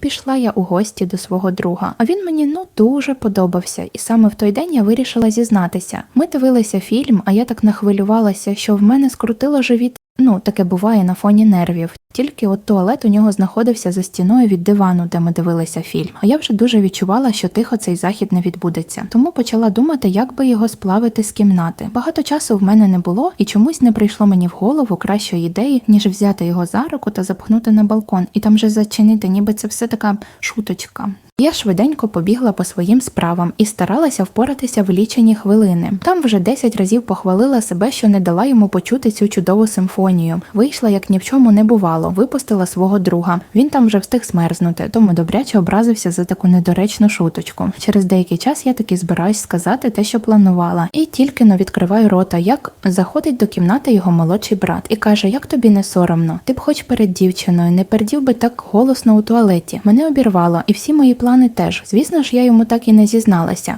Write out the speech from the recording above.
Пішла я у гості до свого друга, а він мені ну дуже подобався, і саме в той день я вирішила зізнатися. Ми дивилися фільм, а я так нахвилювалася, що в мене скрутило живіт. Ну, таке буває на фоні нервів. Тільки от туалет у нього знаходився за стіною від дивану, де ми дивилися фільм. А я вже дуже відчувала, що тихо цей захід не відбудеться. Тому почала думати, як би його сплавити з кімнати. Багато часу в мене не було, і чомусь не прийшло мені в голову кращої ідеї, ніж взяти його за руку та запхнути на балкон, і там же зачинити, ніби це все така шуточка. Я швиденько побігла по своїм справам і старалася впоратися в лічені хвилини. Там вже 10 разів похвалила себе, що не дала йому почути цю чудову симфонію. Вийшла, як ні в чому не бувало, випустила свого друга. Він там вже встиг смерзнути, тому добряче образився за таку недоречну шуточку. Через деякий час я таки збираюсь сказати те, що планувала, і тільки но відкриваю рота, як заходить до кімнати його молодший брат і каже: Як тобі не соромно? Ти б хоч перед дівчиною не пердів би так голосно у туалеті. Мене обірвало, і всі мої плани теж. Звісно ж, я йому так і не зізналася.